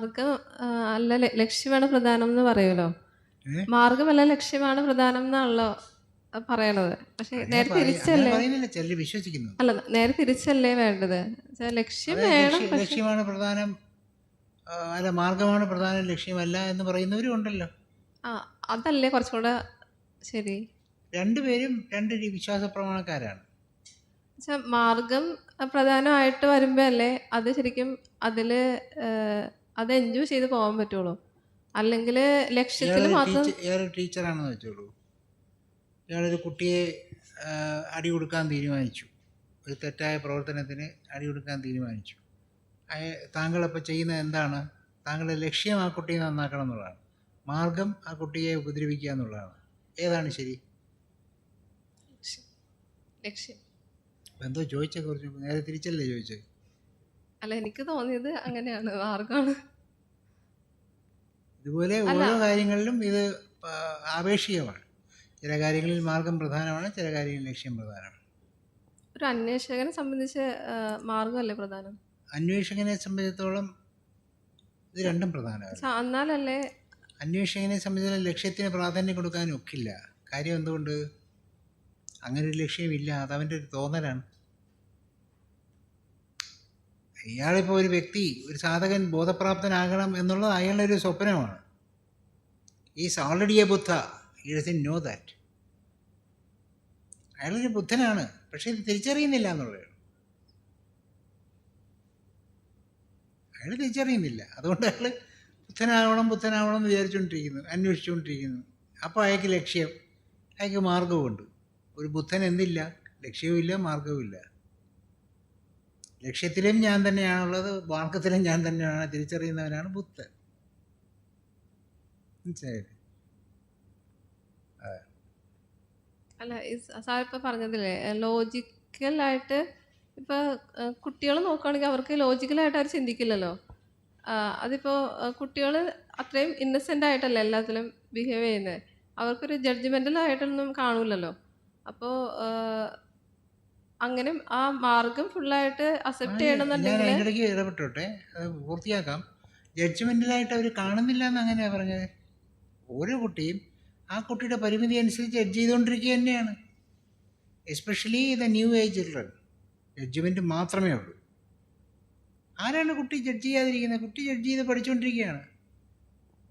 മാർഗം അല്ല ലക്ഷ്യമാണ് പ്രധാനം എന്ന് പറയുമല്ലോ? മാർഗമല്ല ലക്ഷ്യമാണ് പ്രധാനം എന്നാണല്ലോ പറയണത്. പക്ഷെ നേരെ തിരിച്ചല്ലേ? അല്ല നേരെ തിരിച്ചല്ലേ വേണ്ടത്? ലക്ഷ്യം വേണം ലക്ഷ്യമാണ് പ്രധാനം. അല്ല മാർഗമാണ് പ്രധാനം ലക്ഷ്യമല്ല എന്ന് പറയുന്നവരും ഉണ്ടല്ലോ. ആ അതല്ലേ കുറച്ചുകൂടെ ശരി? രണ്ടുപേരും രണ്ട് വിശ്വാസ പ്രമാണക്കാരാണ്. മാർഗം പ്രധാനമായിട്ട് വരുമ്പോ അല്ലേ അത് ശരിക്കും അതിൽ അത് എൻജോയ് ചെയ്ത് പോകാൻ പറ്റുള്ളൂ. അല്ലെങ്കിൽ ലക്ഷ്യത്തിൽ മാത്രം ടീച്ചറാണെന്ന് വെച്ചോളൂ. ഇയാളൊരു കുട്ടിയെ അടി കൊടുക്കാൻ തീരുമാനിച്ചു. ഒരു തെറ്റായ പ്രവർത്തനത്തിന് അടി കൊടുക്കാൻ തീരുമാനിച്ചു. താങ്കൾ താങ്കളപ്പോൾ ചെയ്യുന്നത് എന്താണ്? താങ്കളുടെ ലക്ഷ്യം ആ കുട്ടിയെ നന്നാക്കണം എന്നുള്ളതാണ്. മാർഗം ആ കുട്ടിയെ ഉപദ്രവിക്കുക എന്നുള്ളതാണ്. ഏതാണ് ശരി? ലക്ഷ്യം. എന്തോ ചോദിച്ചേ കുറച്ച് നേരെ തിരിച്ചല്ലേ ചോദിച്ചത്? അല്ല എനിക്ക് തോന്നിയത് അങ്ങനെയാണ് മാർഗമാണ്. ഇതുപോലെ ഓരോ കാര്യങ്ങളിലും ഇത് ആപേക്ഷികമാണ്. ചില കാര്യങ്ങളിൽ മാർഗം പ്രധാനമാണ് ചില കാര്യങ്ങളിൽ ലക്ഷ്യം പ്രധാനമാണ്. ഒരു അന്വേഷകനെ സംബന്ധിച്ച് മാർഗമല്ലേ പ്രധാനം? അന്വേഷകനെ സംബന്ധിച്ചിടത്തോളം ഇത് രണ്ടും പ്രധാനമാണ്. എന്നാലല്ലേ? അന്വേഷകനെ സംബന്ധിച്ചിടത്തോളം ലക്ഷ്യത്തിന് പ്രാധാന്യം കൊടുക്കാൻ ഒക്കില്ല കാര്യം എന്തുകൊണ്ട്? അങ്ങനെ ഒരു ലക്ഷ്യമില്ല. അത് അവന്റെ ഒരു തോന്നലാണ്. ഇയാളിപ്പോൾ ഒരു വ്യക്തി ഒരു സാധകൻ ബോധപ്രാപ്തനാകണം എന്നുള്ളത് അയാളുടെ ഒരു സ്വപ്നമാണ്. ഈസ് ഓൾറെഡി എ ബുദ്ധ ഈ ഡസൻ നോ ദാറ്റ് അയാളൊരു ബുദ്ധനാണ്. പക്ഷേ ഇത് തിരിച്ചറിയുന്നില്ല എന്നുള്ളത് അയാൾ തിരിച്ചറിയുന്നില്ല. അതുകൊണ്ട് അയാൾ ബുദ്ധനാവണം ബുദ്ധനാവണം എന്ന് വിചാരിച്ചുകൊണ്ടിരിക്കുന്നു അന്വേഷിച്ചുകൊണ്ടിരിക്കുന്നു. അപ്പോൾ അയാൾക്ക് ലക്ഷ്യം അയാൾക്ക് മാർഗവുമുണ്ട് ഒരു ബുദ്ധൻ എന്തില്ല ലക്ഷ്യവുമില്ല മാർഗവുമില്ല ലക്ഷ്യത്തിലും ഞാൻ തന്നെയാണുള്ളത് മാർഗത്തിലും ഞാൻ തന്നെയാണ് തിരിച്ചറിയുന്നവനാണ് ബുദ്ധൻ. അല്ല സാർ ഇപ്പൊ പറഞ്ഞതില്ലേ ലോജിക്കലായിട്ട് ഇപ്പൊ കുട്ടികൾ നോക്കുകയാണെങ്കിൽ അവർക്ക് ലോജിക്കലായിട്ട് അവർ ചിന്തിക്കില്ലല്ലോ. അതിപ്പോ കുട്ടികൾ അത്രയും ഇന്നസെന്റ് ആയിട്ടല്ല എല്ലാത്തിലും ബിഹേവ് ചെയ്യുന്നത് അവർക്കൊരു ജഡ്ജ്മെന്റൽ ആയിട്ടൊന്നും കാണൂലല്ലോ അപ്പോൾ അങ്ങനെ ആ മാർഗം ഫുള്ളായിട്ട് അക്സെപ്റ്റ് ഞാൻ ചെയ്യണമെന്നുണ്ടെങ്കിൽ ഇടപെട്ടോട്ടെ. അത് പൂർത്തിയാക്കാം. ജഡ്ജ്മെന്റിലായിട്ട് അവർ കാണുന്നില്ല എന്ന് അങ്ങനെയാണ് പറഞ്ഞത്. ഓരോ കുട്ടിയും ആ കുട്ടിയുടെ പരിമിതി അനുസരിച്ച് ജഡ്ജ് ചെയ്തുകൊണ്ടിരിക്കുക തന്നെയാണ്. Especially the new age children judgement മാത്രമേ ഉള്ളൂ. ആരാണ് കുട്ടി ജഡ്ജ് ചെയ്യാതിരിക്കുന്നത് കുട്ടി ജഡ്ജ് ചെയ്ത് പഠിച്ചുകൊണ്ടിരിക്കുകയാണ്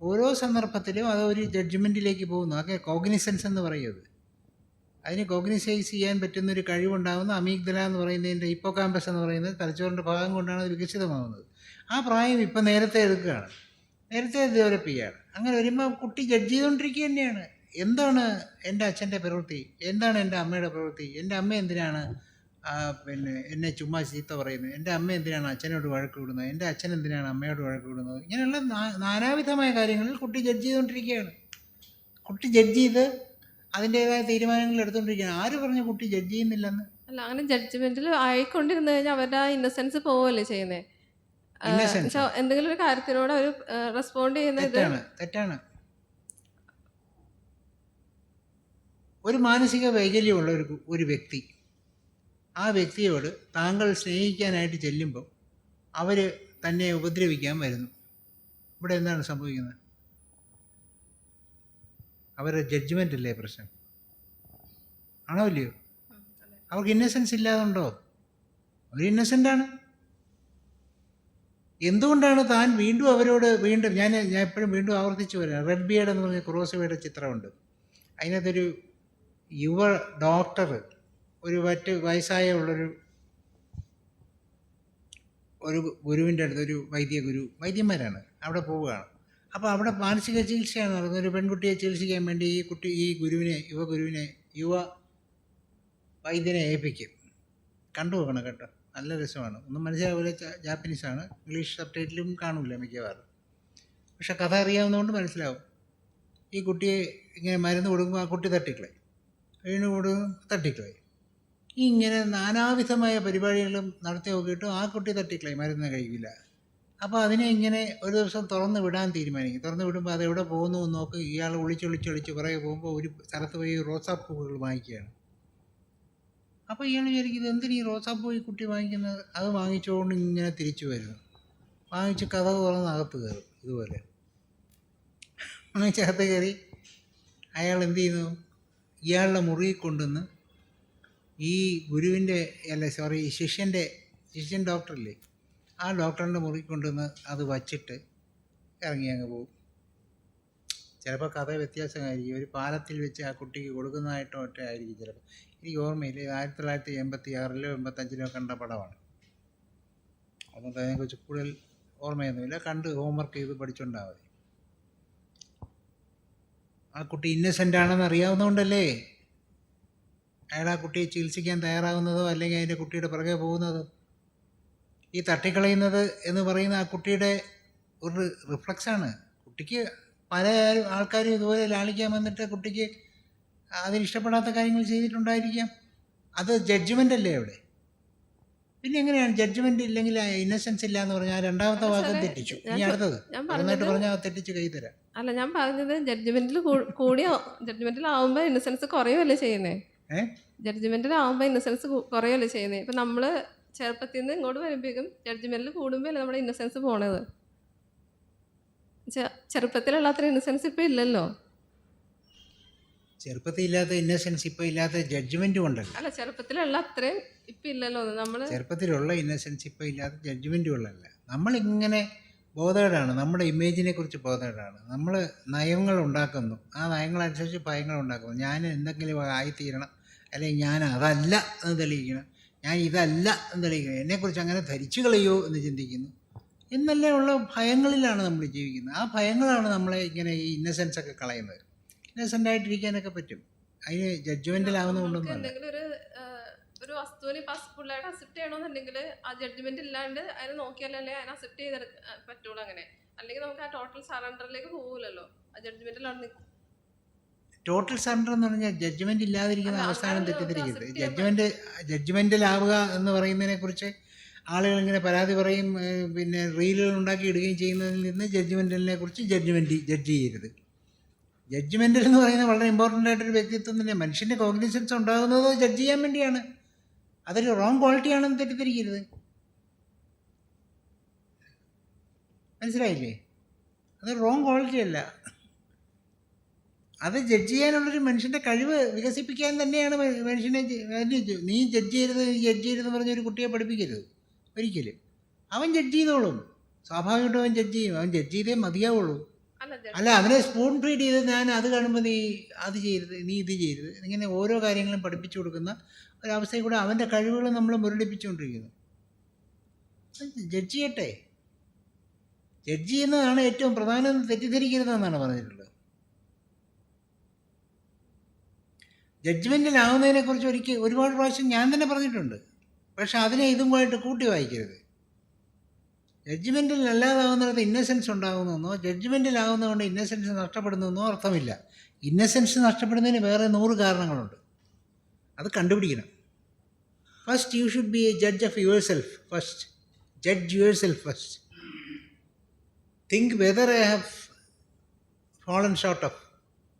ഓരോ സന്ദർഭത്തിലും അത് ഒരു ജഡ്ജ്മെന്റിലേക്ക് പോകുന്നു. അതൊക്കെ കോഗ്നിസൻസ് എന്ന് പറയുന്നത്. അതിന് കോഗ്നിസൈസ് ചെയ്യാൻ പറ്റുന്ന ഒരു കഴിവുണ്ടാകുന്ന അമീഗ്ദല എന്ന് പറയുന്നതിന്റെ ഹിപ്പോകാമ്പസ് എന്ന് പറയുന്നത് തലച്ചോറിന്റെ ഭാഗം കൊണ്ടാണ് അത് വികസിതമാകുന്നത് ആ പ്രായം ഇപ്പം നേരത്തെ എടുക്കുകയാണ്. നേരത്തെ ഡെവലപ്പ് ചെയ്യുകയാണ്. അങ്ങനെ വരുമ്പോൾ കുട്ടി ജഡ്ജ് ചെയ്തുകൊണ്ടിരിക്കുക തന്നെയാണ്. എന്താണ് എന്റെ അച്ഛന്റെ പ്രവൃത്തി? എന്താണ് എന്റെ അമ്മയുടെ പ്രവൃത്തി? എന്റെ അമ്മ എന്തിനാണ് പിന്നെ എന്നെ ചുമ്മാ ചീത്ത പറയുന്നത്? എന്റെ അമ്മ എന്തിനാണ് അച്ഛനോട് വഴക്ക് വിടുന്നത് എന്റെ അച്ഛൻ എന്തിനാണ് അമ്മയോട് വഴക്ക് വിടുന്നത് ഇങ്ങനെയുള്ള നാനാവിധമായ കാര്യങ്ങളിൽ കുട്ടി ജഡ്ജ് ചെയ്തുകൊണ്ടിരിക്കുകയാണ്. കുട്ടി ജഡ്ജ് ചെയ്ത് അതിന്റേതായ തീരുമാനങ്ങൾ എടുത്തുകൊണ്ടിരിക്കുന്നത് ആര് പറഞ്ഞു കുട്ടി ജഡ്ജ് ചെയ്യുന്നില്ലെന്ന്? അല്ല അങ്ങനെ ജഡ്ജ്മെന്റിൽ ആയിക്കൊണ്ടിരുന്നു കഴിഞ്ഞാൽ അവരുടെ ഇന്നസെൻസ് പോവല്ലേ ചെയ്യുന്നേ. എന്തെങ്കിലും ഒരു കാര്യത്തിനോട് അവർ റെസ്പോണ്ട് ചെയ്യുന്ന ഇത് തെറ്റാണ് തെറ്റാണ്. ഒരു മാനസിക വൈകല്യമുള്ള ഒരു ഒരു വ്യക്തി ആ വ്യക്തിയോട് താങ്കൾ സ്നേഹിക്കാനായിട്ട് ചെല്ലുമ്പോൾ അവർ തന്നെ ഉപദ്രവിക്കാൻ വരുന്നു. ഇവിടെ എന്താണ് സംഭവിക്കുന്നത്? അവരുടെ ജഡ്ജ്മെന്റ് അല്ലേ പ്രശ്നം? ആണോ ഇല്ലയോ? അവർക്ക് ഇന്നസെൻസ് ഇല്ലാതുണ്ടോ? അവർ ആണ്. എന്തുകൊണ്ടാണ് താൻ വീണ്ടും അവരോട് വീണ്ടും ഞാൻ ഞാൻ എപ്പോഴും വീണ്ടും ആവർത്തിച്ചു വരാം റെഡ് ബിയേഡ് എന്ന് പറഞ്ഞ ക്രോസവയുടെ ചിത്രമുണ്ട്. അതിനകത്തൊരു യുവ ഡോക്ടർ ഒരു മറ്റ് വയസ്സായ ഉള്ളൊരു ഒരു ഗുരുവിന്റെ അടുത്ത് ഒരു വൈദ്യ ഗുരു വൈദ്യന്മാരാണ്. അവിടെ പോവുകയാണ്. അപ്പോൾ അവിടെ മാനസിക ചികിത്സയാണ് നടന്നത്. ഒരു പെൺകുട്ടിയെ ചികിത്സിക്കാൻ വേണ്ടി ഈ കുട്ടി ഈ ഗുരുവിനെ യുവ ഗുരുവിനെ യുവ വൈദ്യനെ ഏൽപ്പിക്കും. കണ്ടു കേട്ടോ. നല്ല രസമാണ്. ഒന്നും മനസ്സിലാവില്ല ജാപ്പനീസ് ജാപ്പനീസാണ് ഇംഗ്ലീഷ് സബ് ടൈറ്റിലും കാണില്ല മിക്കവാറും. പക്ഷെ കഥ അറിയാവുന്നതുകൊണ്ട് മനസ്സിലാവും. ഈ കുട്ടിയെ ഇങ്ങനെ മരുന്ന് കൊടുക്കുമ്പോൾ ആ കുട്ടി തട്ടിക്കളെ വീണ് കൊടുക്കും തട്ടിക്കളെ ഇങ്ങനെ നാനാവിധമായ പരിപാടികളും നടത്തി നോക്കിയിട്ടും ആ കുട്ടി തട്ടിക്കളെ മരുന്ന് കഴിക്കില്ല അപ്പോൾ അതിനെ ഇങ്ങനെ ഒരു ദിവസം തുറന്ന് വിടാൻ തീരുമാനിക്കും. തുറന്ന് വിടുമ്പോൾ അത് എവിടെ പോകുന്നു എന്ന് നോക്കി. ഇയാൾ ഒളിച്ചൊളിച്ചൊളിച്ച് പുറകെ പോകുമ്പോൾ ഒരു സ്ഥലത്ത് പോയി റോസാപ്പൂവുകൾ വാങ്ങിക്കുകയാണ്. അപ്പോൾ ഇയാൾ വിചാരിക്കും ഇത് എന്തിനീ റോസാപ്പൂ ഈ കുട്ടി വാങ്ങിക്കുന്നത്? അത് വാങ്ങിച്ചുകൊണ്ട് ഇങ്ങനെ തിരിച്ചു വരുന്നു. വാങ്ങിച്ച് കഥ തുറന്ന് അകത്ത് കയറും ഇതുപോലെ. വാങ്ങിച്ച് അകത്ത് കയറി അയാൾ എന്ത് ചെയ്യുന്നു? ഇയാളുടെ മുറിയിൽ കൊണ്ടുവന്ന് ഈ ഗുരുവിന്റെ അല്ല സോറി ശിഷ്യന്റെ ശിഷ്യൻ ഡോക്ടറില്ലേ ആ ഡോക്ടറിന്റെ മുറി കൊണ്ടുവന്ന് അത് വച്ചിട്ട് ഇറങ്ങി അങ്ങ് പോകും. ചിലപ്പോൾ കഥ വ്യത്യാസമായിരിക്കും. ഒരു പാലത്തിൽ വെച്ച് ആ കുട്ടിക്ക് കൊടുക്കുന്നതായിട്ടോ ഒറ്റ ആയിരിക്കും ചിലപ്പോൾ എനിക്ക് ഓർമ്മയില്ല. ഇത് ആയിരത്തി തൊള്ളായിരത്തി എൺപത്തി ആറിലോ എൺപത്തഞ്ചിലോ കണ്ട പടമാണ്. അതുകൊണ്ട് അതിനെക്കുറിച്ച് കൂടുതൽ ഓർമ്മയൊന്നുമില്ല. കണ്ട് ഹോംവർക്ക് ചെയ്ത് പഠിച്ചുകൊണ്ടാൽ ആ കുട്ടി ഇന്നസെന്റ് ആണെന്ന് അറിയാവുന്നതുകൊണ്ടല്ലേ അയാൾ ആ കുട്ടിയെ ചികിത്സിക്കാൻ തയ്യാറാകുന്നതോ അല്ലെങ്കിൽ അതിന്റെ കുട്ടിയുടെ പുറകെ പോകുന്നതോ? ഈ തട്ടിക്കളയുന്നത് എന്ന് പറയുന്ന ആ കുട്ടിയുടെ ഒരു റിഫ്ലക്സാണ്. കുട്ടിക്ക് പല ആൾക്കാരും ഇതുപോലെ ലാളിക്കാൻ വന്നിട്ട് കുട്ടിക്ക് അതിനിഷ്ടപ്പെടാത്ത കാര്യങ്ങൾ ചെയ്തിട്ടുണ്ടായിരിക്കാം. അത് ജഡ്ജ്മെന്റ് അല്ലേ അവിടെ? പിന്നെ എങ്ങനെയാണ് ജഡ്ജ്മെന്റ് ഇല്ലെങ്കിൽ ഇന്നസെൻസ് ഇല്ല എന്ന് പറഞ്ഞാൽ രണ്ടാമത്തെ വാക്ക് തെറ്റിച്ചു. ഇനി അടുത്തത് നന്നായിട്ട് പറഞ്ഞാൽ തെറ്റിച്ച് കൈ തരാം. അല്ല ഞാൻ പറഞ്ഞത് ജഡ്ജ്മെന്റിൽ കൂടിയോ? ജഡ്ജ്മെന്റിൽ ആവുമ്പോൾ ഇന്നസെൻസ് കുറയുമല്ലേ ചെയ്യുന്നേ? ജഡ്ജ്മെന്റിൽ ആവുമ്പോൾ ഇന്നസെൻസ് കുറയുമല്ലേ ചെയ്യുന്നേ? ഇപ്പൊ നമ്മൾ ചെറുപ്പത്തിൽ നിന്ന് ഇങ്ങോട്ട് വരുമ്പോഴേക്കും ജഡ്ജ്മെന്റിൽ കൂടുമ്പോൾ നമ്മുടെ ഇന്നസെൻസ് പോണത്. ചെറുപ്പത്തിലുള്ള അത്ര ഇന്നസെൻസ് ഇപ്പം ഇല്ലല്ലോ. ചെറുപ്പത്തിൽ ഇല്ലാത്ത ഇന്നസെൻസ് ഇപ്പോൾ ഇല്ലാത്ത ജഡ്ജ്മെന്റും ഉണ്ടല്ലോ. അല്ല ചെറുപ്പത്തിലുള്ള അത്രയും ഇപ്പം ഇല്ലല്ലോ. നമ്മൾ ചെറുപ്പത്തിലുള്ള ഇന്നസെൻസ് ഇപ്പോൾ ഇല്ലാത്ത ജഡ്ജ്മെന്റും നമ്മൾ നമ്മളിങ്ങനെ ബോധേഡാണ് നമ്മുടെ ഇമേജിനെ കുറിച്ച് ബോധേഡാണ് നമ്മൾ നയങ്ങൾ ഉണ്ടാക്കുന്നു. ആ നയങ്ങളനുസരിച്ച് ഭയങ്ങൾ ഉണ്ടാക്കുന്നു. ഞാൻ എന്തെങ്കിലും ആയിത്തീരണം അല്ലെങ്കിൽ ഞാൻ അതല്ല എന്ന് തെളിയിക്കണം. ഞാൻ ഇതല്ല എന്ന് തെളിയിക്കുക എന്നെക്കുറിച്ച് അങ്ങനെ ധരിച്ചു കളയോ എന്ന് ചിന്തിക്കുന്നു. എന്നല്ലേ ഉള്ള ഭയങ്ങളിലാണ് നമ്മൾ ജീവിക്കുന്നത്. ആ ഭയങ്ങളാണ് നമ്മളെ ഇങ്ങനെ ഈ ഇന്നസെൻസ് ഒക്കെ കളയുന്നത്. ഇന്നസെന്റ് ആയിട്ടിരിക്കാനൊക്കെ പറ്റും. അതിന് എന്തെങ്കിലും ഒരു വസ്തുവിനെ ഫുള്ളായിട്ട് അക്സെപ്റ്റ് ചെയ്യണമെന്നുണ്ടെങ്കിൽ ആ ജഡ്ജ്മെന്റ് ഇല്ലാണ്ട് അതിനെ നോക്കിയാലല്ലേ അതിനെ അക്സെപ്റ്റ് ചെയ്തെടുക്കാൻ പറ്റുള്ളൂ അങ്ങനെ. അല്ലെങ്കിൽ നമുക്ക് ആ ടോട്ടൽ സറണ്ടറിലേക്ക് പോകില്ലല്ലോ ആ ജഡ്ജ്മെന്റിൽ അവിടെ നിൽക്കും ടോട്ടൽ സറണ്ടർ എന്ന് പറഞ്ഞാൽ ജഡ്ജ്മെന്റ് ഇല്ലാതിരിക്കുന്ന അവസാനം തെറ്റിദ്ധരിക്കരുത്. ജഡ്ജ്മെന്റ് ജഡ്ജ്മെന്റ് ജഡ്ജ്മെന്റിലാവുക എന്ന് പറയുന്നതിനെ കുറിച്ച് ആളുകൾ ഇങ്ങനെ പരാതി പറയും പിന്നെ റീലുകൾ ഉണ്ടാക്കി ഇടുകയും ചെയ്യുന്നതിൽ നിന്ന് ജഡ്ജ്മെന്റിനെ കുറിച്ച് ജഡ്ജ്മെന്റ് ജഡ്ജ് ചെയ്യരുത്. ജഡ്ജ്മെന്റ് എന്ന് പറയുന്നത് വളരെ ഇമ്പോർട്ടന്റ് ആയിട്ടൊരു വ്യക്തിത്വം തന്നെ. മനുഷ്യന്റെ കോഗ്നിസൻസ് ഉണ്ടാകുന്നത് ജഡ്ജ് ചെയ്യാൻ വേണ്ടിയാണ്. അതൊരു റോങ് ക്വാളിറ്റി ആണെന്ന് തെറ്റിദ്ധരിക്കരുത്. മനസ്സിലായില്ലേ? അത് റോങ് ക്വാളിറ്റി അല്ല. അത് ജഡ്ജ് ചെയ്യാനുള്ളൊരു മനുഷ്യന്റെ കഴിവ് വികസിപ്പിക്കാൻ തന്നെയാണ് മനുഷ്യനെ നീ ജഡ്ജ് ചെയ്യരുത് നീ ജഡ്ജ് ചെയ്യരുതെന്ന് പറഞ്ഞ ഒരു കുട്ടിയെ പഠിപ്പിക്കരുത്. ഒരിക്കലും. അവൻ ജഡ്ജ് ചെയ്തോളും. സ്വാഭാവികമായിട്ടും അവൻ ജഡ്ജ് ചെയ്യും. അവൻ ജഡ്ജ് ചെയ്തേ മതിയാവുള്ളൂ. അല്ല അവനെ സ്പൂൺ ഫീഡ് ചെയ്ത് ഞാൻ അത് കാണുമ്പോൾ നീ അത് ചെയ്യരുത് നീ ഇത് ചെയ്യരുത്. ഇങ്ങനെ ഓരോ കാര്യങ്ങളും പഠിപ്പിച്ചു കൊടുക്കുന്ന ഒരവസ്ഥയിൽ കൂടെ അവന്റെ കഴിവുകൾ നമ്മൾ മുരടിപ്പിച്ചുകൊണ്ടിരിക്കുന്നു. ജഡ്ജ് ചെയ്യട്ടെ. ജഡ്ജ് ചെയ്യുന്നതാണ് ഏറ്റവും പ്രധാനം തെറ്റിദ്ധരിക്കരുതെന്നാണ് പറഞ്ഞിട്ടുള്ളത്. ജഡ്ജ്മെന്റിലാവുന്നതിനെ കുറിച്ച് ഒരിക്കൽ ഒരുപാട് പ്രാവശ്യം ഞാൻ തന്നെ പറഞ്ഞിട്ടുണ്ട്. പക്ഷേ അതിനെ ഇതുമായിട്ട് കൂട്ടി വായിക്കരുത്. ജഡ്ജ്മെന്റിൽ അല്ലാതാവുന്നിടത്ത് ഇന്നസെൻസ് ഉണ്ടാകുന്നെന്നോ ജഡ്ജ്മെന്റിലാവുന്നതുകൊണ്ട് ഇന്നസെൻസ് നഷ്ടപ്പെടുന്നെന്നോ അർത്ഥമില്ല. ഇന്നസെൻസ് നഷ്ടപ്പെടുന്നതിന് വേറെ നൂറ് കാരണങ്ങളുണ്ട്. അത് കണ്ടുപിടിക്കണം. First you should be a judge of yourself first judge yourself first think whether I have fallen short of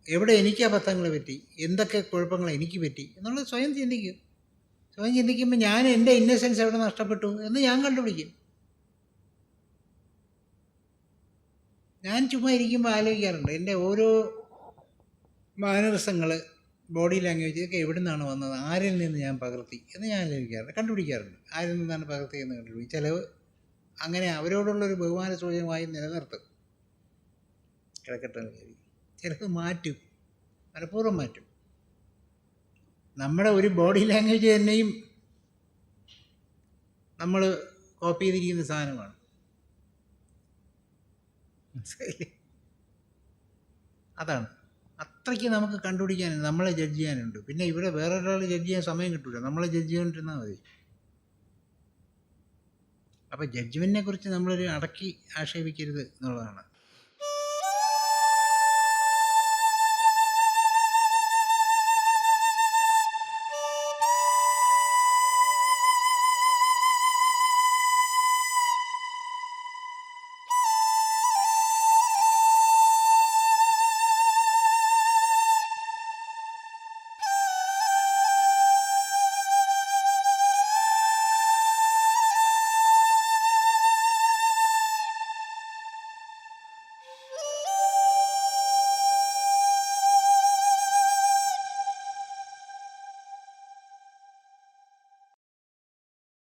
എവിടെ എനിക്ക് അബദ്ധങ്ങൾ പറ്റി? എന്തൊക്കെ കുഴപ്പങ്ങൾ എനിക്ക് പറ്റി? എന്നുള്ളത് സ്വയം ചിന്തിക്കും. സ്വയം ചിന്തിക്കുമ്പോൾ ഞാൻ എന്റെ ഇന്നസെൻസ് എവിടെ നഷ്ടപ്പെട്ടു എന്ന് ഞാൻ കണ്ടുപിടിക്കും. ഞാൻ ചുമ്മാ ഇരിക്കുമ്പോൾ ആലോചിക്കാറുണ്ട്. എന്റെ ഓരോ മാനറിസങ്ങൾ ബോഡി ലാംഗ്വേജ് ഒക്കെ എവിടെ നിന്നാണ് വന്നത്? ആരിൽ നിന്ന് ഞാൻ പകർത്തി? എന്ന് ഞാൻ ആലോചിക്കാറുണ്ട്. കണ്ടുപിടിക്കാറുണ്ട്. ആരിൽ നിന്നാണ് പകർത്തി എന്ന് കണ്ടുപിടിക്കും. ചിലവ് അങ്ങനെ അവരോടുള്ളൊരു ബഹുമാന സൂചകമായി നിലനിർത്തും. കിടക്കട്ടെ ചിലത് മാറ്റും. മനഃപൂർവം മാറ്റും. നമ്മുടെ ഒരു ബോഡി ലാംഗ്വേജ് തന്നെയും നമ്മൾ കോപ്പി ചെയ്തിരിക്കുന്ന സാധനമാണ്. അതാണ്. അത്രയ്ക്ക് നമുക്ക് കണ്ടുപിടിക്കാൻ നമ്മളെ ജഡ്ജ് ചെയ്യാനുണ്ട്. പിന്നെ ഇവിടെ വേറെ ഒരാൾ ജഡ്ജ് ചെയ്യാൻ സമയം കിട്ടില്ല നമ്മളെ ജഡ്ജ് ചെയ്തുകൊണ്ടിരുന്നാൽ മതി. അപ്പോൾ ജഡ്ജ്മെന്റിനെ കുറിച്ച് നമ്മളൊരു അടക്കി ആക്ഷേപിക്കരുത് എന്നുള്ളതാണ്.